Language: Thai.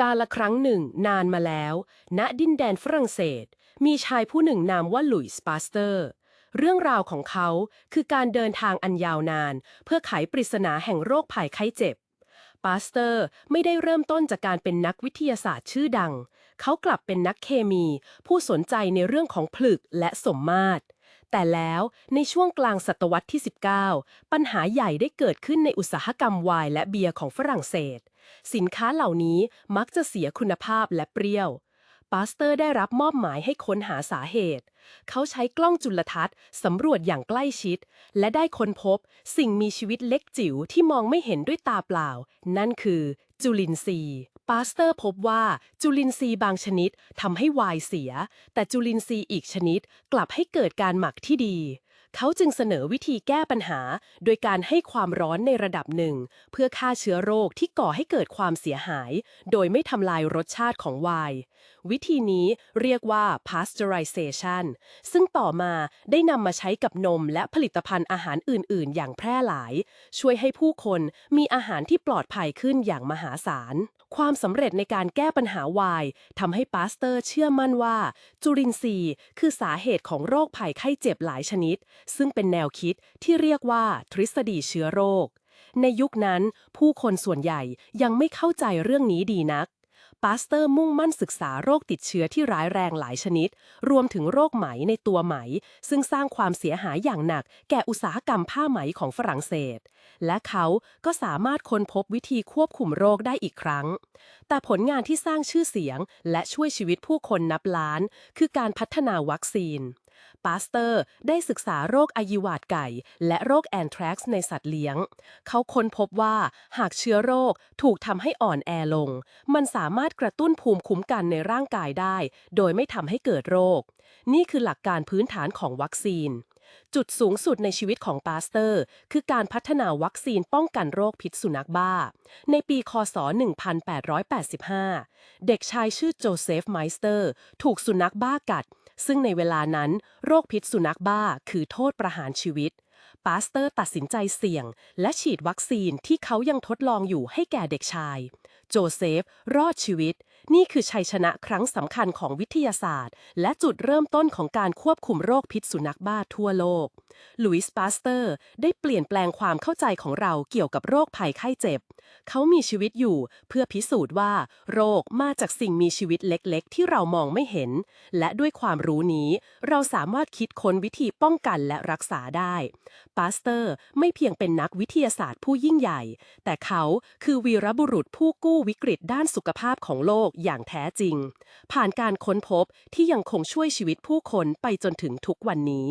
กาละครั้งหนึ่งนานมาแล้ว ณดินแดนฝรั่งเศส มีชายผู้หนึ่งนามว่าหลุยส์ปาสเตอร์ เรื่องราวของเขาคือการเดินทางอันยาวนาน เพื่อไขปริศนาแห่งโรคภัยไข้เจ็บ ปาสเตอร์ไม่ได้เริ่มต้นจากการเป็นนักวิทยาศาสตร์ชื่อดัง เขากลับเป็นนักเคมี ผู้สนใจในเรื่องของผลึกและสมมาตรแต่แล้วในช่วงกลางศตวรรษที่ 19 ปัญหาใหญ่ได้เกิดขึ้นในอุตสาหกรรมไวน์และเบียร์ของฝรั่งเศส สินค้าเหล่านี้มักจะเสียคุณภาพและเปรี้ยวปาสเตอร์ได้รับมอบหมายให้ค้นหาสาเหตุ เขาใช้กล้องจุลทรรศน์สำรวจอย่างใกล้ชิด และได้ค้นพบสิ่งมีชีวิตเล็กจิ๋วที่มองไม่เห็นด้วยตาเปล่า นั่นคือ จุลินทรีย์ปาสเตอร์พบว่าจุลินทรีย์บางชนิดทำให้ไวน์เสีย แต่จุลินทรีย์อีกชนิดกลับให้เกิดการหมักที่ดี เขาจึงเสนอวิธีแก้ปัญหา โดยการให้ความร้อนในระดับหนึ่ง เพื่อฆ่าเชื้อโรคที่ก่อให้เกิดความเสียหาย โดยไม่ทำลายรสชาติของไวน์วิธีนี้เรียกว่า pasteurization ซึ่งต่อมาได้นำมาใช้กับนมและผลิตภัณฑ์อาหารอื่น ๆ อย่างแพร่หลาย ช่วยให้ผู้คนมีอาหารที่ปลอดภัยขึ้นอย่างมหาศาลความสำเร็จในการแก้ปัญหาไวน์ทำให้ปาสเตอร์เชื่อมั่นว่า จุลินทรีย์ คือสาเหตุของโรคภัยไข้เจ็บหลายชนิดซึ่งเป็นแนวคิดที่เรียกว่าทฤษฎีเชื้อโรค ในยุคนั้นผู้คนส่วนใหญ่ยังไม่เข้าใจเรื่องนี้ดีนัก ปาสเตอร์มุ่งมั่นศึกษาโรคติดเชื้อที่ร้ายแรงหลายชนิด รวมถึงโรคไหมในตัวไหม ซึ่งสร้างความเสียหายอย่างหนัก แก่อุตสาหกรรมผ้าไหมของฝรั่งเศส และเขาก็สามารถค้นพบวิธีควบคุมโรคได้อีกครั้ง แต่ผลงานที่สร้างชื่อเสียง และช่วยชีวิตผู้คนนับล้าน คือการพัฒนาวัคซีน ปาสเตอร์ได้ศึกษาโรคอายิวาดไก่ และโรคแอนแทรกซ์ในสัตว์เลี้ยง เขาค้นพบว่าหากเชื้อโรคถูกทำให้อ่อนแอลง มันสามารถกระตุ้นภูมิคุ้มกันในร่างกายได้ โดยไม่ทำให้เกิดโรค นี่คือหลักการพื้นฐานของวัคซีน จุดสูงสุดในชีวิตของปาสเตอร์ คือการพัฒนาวัคซีนป้องกันโรคพิษสุนัขบ้า ในปี คศ 1885 เด็กชายชื่อโจเซฟไมสเตอร์ ถูกสุนัขบ้ากัด ซึ่งในเวลานั้นโรคพิษสุนัขบ้าคือโทษประหารชีวิต ปาสเตอร์ตัดสินใจเสี่ยง และฉีดวัคซีนที่เขายังทดลองอยู่ให้แก่เด็กชาย โจเซฟ รอดชีวิต นี่คือชัยชนะครั้งสำคัญของวิทยาศาสตร์ และจุดเริ่มต้นของการควบคุมโรคพิษสุนัขบ้าทั่วโลก ลุยส์ปาสเตอร์ ได้เปลี่ยนแปลงความเข้าใจของเราเกี่ยวกับโรคภัยไข้เจ็บ เขามีชีวิตอยู่เพื่อพิสูจน์ว่า โรคมาจากสิ่งมีชีวิตเล็กๆ ที่เรามองไม่เห็น และด้วยความรู้นี้ เราสามารถคิดค้นวิธีป้องกันและรักษาได้ ปาสเตอร์ไม่เพียงเป็นนักวิทยาศาสตร์ผู้ยิ่งใหญ่ แต่เขาคือวีรบุรุษผู้กู้วิกฤตด้านสุขภาพของโลกอย่างแท้จริง ผ่านการค้นพบที่ยังคงช่วยชีวิตผู้คนไปจนถึงทุกวันนี้